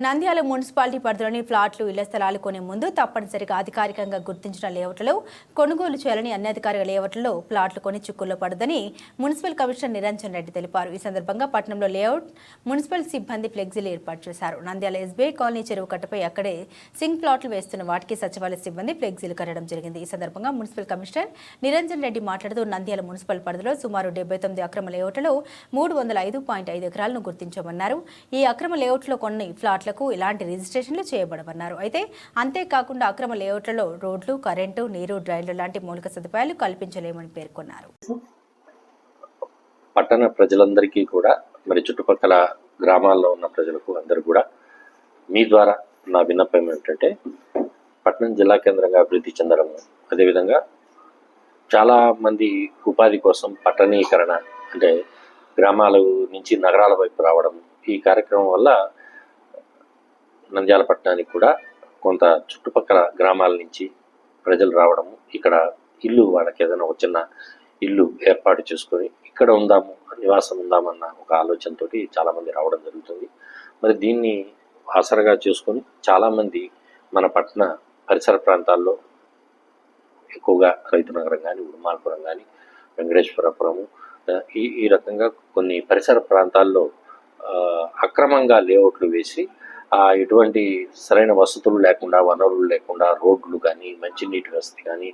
Nandyal municipality పరిధిలోని ఫ్లాట్లు ఇళ్ళ స్థలాలు కొనే ముందు తప్పనిసరిగా అధికారికంగా గుర్తించిన లేఅవుట్లలో కొనుగోలు చేయాలని అన్యాధికారిక లేఅవుట్లలో ప్లాట్లు కొని చిక్కుల్లో పడదని మున్సిపల్ కమిషనర్ నిరంజన్ రెడ్డి తెలిపారు. ఈ సందర్భంగా పట్టణంలో లేఅవుట్ మున్సిపల్ సిబ్బంది ఫ్లెక్సీలు ఏర్పాటు చేశారు. నంద్యాల ఎస్బీఐ కాలనీ చెరువు కట్టపై అక్కడే సింగ్ ప్లాట్లు వేస్తున్న వాటికి సచివాలయ సిబ్బంది ఫ్లెక్సీలు కట్టడం జరిగింది. ఈ సందర్భంగా మున్సిపల్ కమిషనర్ నిరంజన్ రెడ్డి మాట్లాడుతూ నంద్యాల మున్సిపల్ పరిధిలో సుమారు డెబ్బై తొమ్మిది అక్రమ లేఅవుట్లలో మూడు వందల ఐదు పాయింట్ ఐదు ఎకరాలను గుర్తించామన్నారు. ఈ అక్రమ లేఅవుట్లో కొన్ని ఫ్లాట్లు ప్లాట్లకు ఇలాంటి రిజిస్ట్రేషన్లు చేయబడమన్నారు. అయితే అంతేకాకుండా అక్రమ లేఅవుట్లలో రోడ్లు కరెంటు నీరు డ్రైన్లు లాంటి మౌలిక సదుపాయాలు కల్పించలేమని పేర్కొన్నారు. పట్టణ ప్రజలందరికీ కూడా మరి చుట్టుపక్కల గ్రామాల్లో ఉన్న ప్రజలకు అందరూ కూడా మీ ద్వారా నా విన్నపం ఏమిటంటే పట్టణం జిల్లా కేంద్రంగా అభివృద్ధి చెందడము అదేవిధంగా చాలా మంది ఉపాధి కోసం పట్టణీకరణ అంటే గ్రామాల నుంచి నగరాల వైపు రావడం ఈ కార్యక్రమం వల్ల నంద్యాల పట్టణానికి కూడా కొంత చుట్టుపక్కల గ్రామాల నుంచి ప్రజలు రావడము ఇక్కడ ఇల్లు వాళ్ళకి ఏదైనా ఒక చిన్న ఇల్లు ఏర్పాటు చేసుకొని ఇక్కడ ఉందాము నివాసం ఉందామన్న ఒక ఆలోచనతోటి చాలామంది రావడం జరుగుతుంది. మరి దీన్ని ఆసరగా చేసుకొని చాలామంది మన పట్టణ పరిసర ప్రాంతాల్లో ఎక్కువగా రైతు నగరం కానీ ఉడుమాలపురం కానీ వెంకటేశ్వరపురము ఈ ఈ రకంగా కొన్ని పరిసర ప్రాంతాల్లో అక్రమంగా లేఅవుట్లు వేసి ఎటువంటి సరైన వసతులు లేకుండా వనరులు లేకుండా రోడ్లు కానీ మంచినీటి వసతి కానీ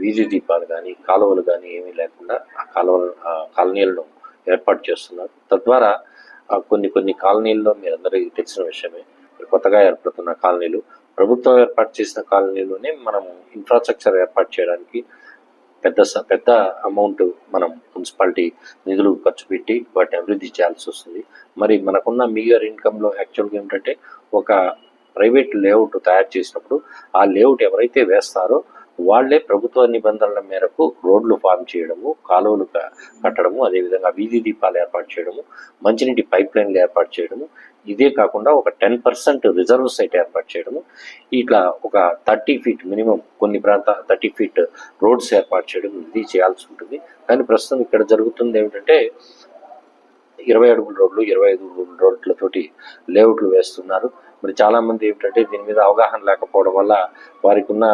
వీధి దీపాలు కానీ కాలువలు కానీ ఏమీ లేకుండా ఆ కాలువలు ఆ కాలనీలను ఏర్పాటు చేస్తున్నారు. తద్వారా కొన్ని కొన్ని కాలనీల్లో మీరందరికీ తెలిసిన విషయమే. కొత్తగా ఏర్పడుతున్న కాలనీలు ప్రభుత్వం ఏర్పాటు చేసిన కాలనీలోనే మనం ఇన్ఫ్రాస్ట్రక్చర్ ఏర్పాటు చేయడానికి పెద్ద స- పెద్ద అమౌంట్ మనం మున్సిపాలిటీ నిధులు ఖర్చు పెట్టి వాటిని అభివృద్ధి చేయాల్సి వస్తుంది. మరి మనకున్న మీగర్ ఇన్కంలో యాక్చువల్గా ఏమిటంటే ఒక ప్రైవేట్ లేఅవుట్ తయారు చేసినప్పుడు ఆ లేఅవుట్ ఎవరైతే వేస్తారో వాళ్ళే ప్రభుత్వ నిబంధనల మేరకు రోడ్లు ఫామ్ చేయడము కాలువలు కట్టడము అదేవిధంగా వీధి దీపాలు ఏర్పాటు చేయడము మంచినీటి పైప్ లైన్లు ఏర్పాటు చేయడము ఇదే కాకుండా ఒక టెన్ పర్సెంట్ రిజర్వ్ సైట్ ఏర్పాటు చేయడము ఇట్లా ఒక థర్టీ ఫీట్ మినిమం కొన్ని ప్రాంత థర్టీ ఫీట్ రోడ్స్ ఏర్పాటు చేయడం ఇది చేయాల్సి ఉంటుంది. కానీ ప్రస్తుతం ఇక్కడ జరుగుతుంది ఏమిటంటే ఇరవై అడుగుల రోడ్లు ఇరవై ఐదు అడుగుల రోడ్లతోటి లేఅవుట్లు వేస్తున్నారు. మరి చాలా మంది ఏమిటంటే దీని మీద అవగాహన లేకపోవడం వల్ల వారికి ఉన్న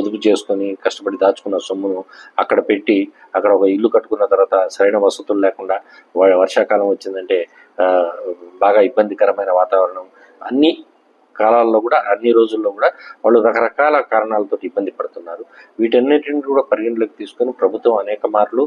పొదుపు చేసుకొని కష్టపడి దాచుకున్న సొమ్మును అక్కడ పెట్టి అక్కడ ఒక ఇల్లు కట్టుకున్న తర్వాత సరైన వసతులు లేకుండా వ- వర్షాకాలం వచ్చిందంటే బాగా ఇబ్బందికరమైన వాతావరణం. అన్ని కాలాల్లో కూడా అన్ని రోజుల్లో కూడా వాళ్ళు రకరకాల కారణాలతో ఇబ్బంది పడుతున్నారు. వీటన్నిటిని కూడా పరిగణలోకి తీసుకొని ప్రభుత్వం అనేక మార్లు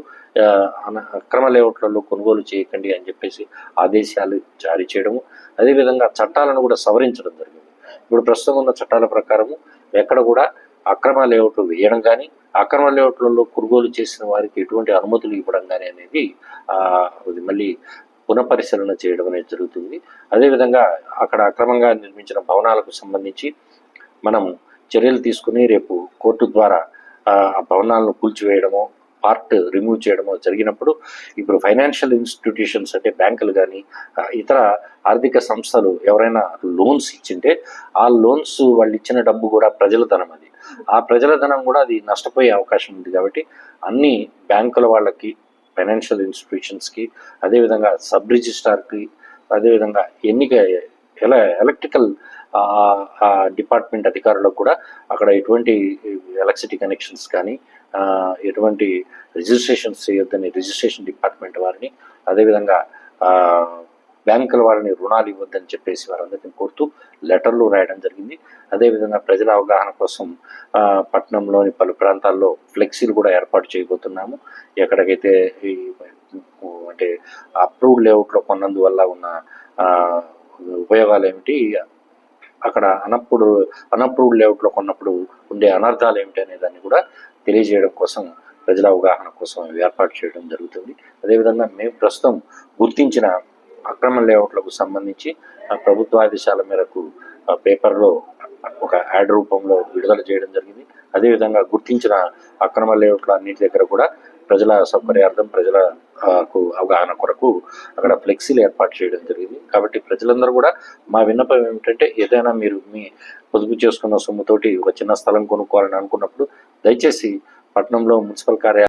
అన- అక్రమ లేఅవుట్లలో కొనుగోలు చేయకండి అని చెప్పేసి ఆదేశాలు జారీ చేయడము అదేవిధంగా చట్టాలను కూడా సవరించడం జరిగింది. ఇప్పుడు ప్రస్తుతం ఉన్న చట్టాల ప్రకారము ఎక్కడ కూడా అక్రమ లేఅవుట్లు వేయడం కానీ అక్రమ లేఅవుట్లలో కొనుగోలు చేసిన వారికి ఎటువంటి అనుమతులు ఇవ్వడం కానీ అనేది అది మళ్ళీ పునఃపరిశీలన చేయడం అనేది జరుగుతుంది. అదేవిధంగా అక్కడ అక్రమంగా నిర్మించిన భవనాలకు సంబంధించి మనం చర్యలు తీసుకుని రేపు కోర్టు ద్వారా ఆ ఆ భవనాలను కూల్చివేయడమో పార్ట్ రిమూవ్ చేయడమో జరిగినప్పుడు ఇప్పుడు ఫైనాన్షియల్ ఇన్స్టిట్యూషన్స్ అంటే బ్యాంకులు కానీ ఇతర ఆర్థిక సంస్థలు ఎవరైనా లోన్స్ ఇచ్చింటే ఆ లోన్స్ వాళ్ళు ఇచ్చిన డబ్బు కూడా ప్రజల ధనం అది. ఆ ప్రజల ధనం కూడా అది నష్టపోయే అవకాశం ఉంది కాబట్టి అన్ని బ్యాంకుల వాళ్ళకి ఫైనాన్షియల్ ఇన్స్టిట్యూషన్స్కి అదేవిధంగా సబ్ రిజిస్ట్రార్కి అదేవిధంగా ఎన్నిక ఎలా ఎలక్ట్రికల్ డిపార్ట్మెంట్ అధికారులకు కూడా అక్కడ ఎటువంటి ఎలక్ట్రిసిటీ కనెక్షన్స్ కానీ ఎటువంటి రిజిస్ట్రేషన్స్ చేయొద్దని రిజిస్ట్రేషన్ డిపార్ట్మెంట్ వారిని అదేవిధంగా బ్యాంకుల వారిని రుణాలు ఇవ్వద్దని చెప్పేసి వారందరినీ కోరుతూ లెటర్లు రాయడం జరిగింది. అదేవిధంగా ప్రజల అవగాహన కోసం పట్టణంలోని పలు ప్రాంతాల్లో ఫ్లెక్సీలు కూడా ఏర్పాటు చేయబోతున్నాము. ఎక్కడికైతే ఈ అంటే అప్రూవ్డ్ లేఅవుట్లో కొన్నందువల్ల ఉన్న ఉపయోగాలు ఏమిటి అక్కడ అనప్పుడు అనప్రూవ్డ్ లేఅవుట్లో కొన్నప్పుడు ఉండే అనర్థాలు ఏమిటి అనే దాన్ని కూడా తెలియజేయడం కోసం ప్రజల అవగాహన కోసం ఏర్పాటు చేయడం జరుగుతుంది. అదేవిధంగా మేము ప్రస్తుతం గుర్తించిన అక్రమ లేఅవుట్లకు సంబంధించి ఆ ప్రభుత్వ ఆదేశాల మేరకు పేపర్లో ఒక యాడ్ రూపంలో విడుదల చేయడం జరిగింది. అదేవిధంగా గుర్తించిన అక్రమ లేఅవుట్ల అన్నింటి దగ్గర కూడా ప్రజల సౌకర్యార్థం ప్రజల కు అవగాహన కొరకు అక్కడ ఫ్లెక్సీలు ఏర్పాటు చేయడం జరిగింది. కాబట్టి ప్రజలందరూ కూడా మా విన్నపం ఏమిటంటే ఏదైనా మీరు మీ పొదుపు చేసుకున్న సొమ్ముతోటి ఒక చిన్న స్థలం కొనుక్కోవాలని అనుకున్నప్పుడు దయచేసి పట్టణంలో మున్సిపల్ కార్యాలయం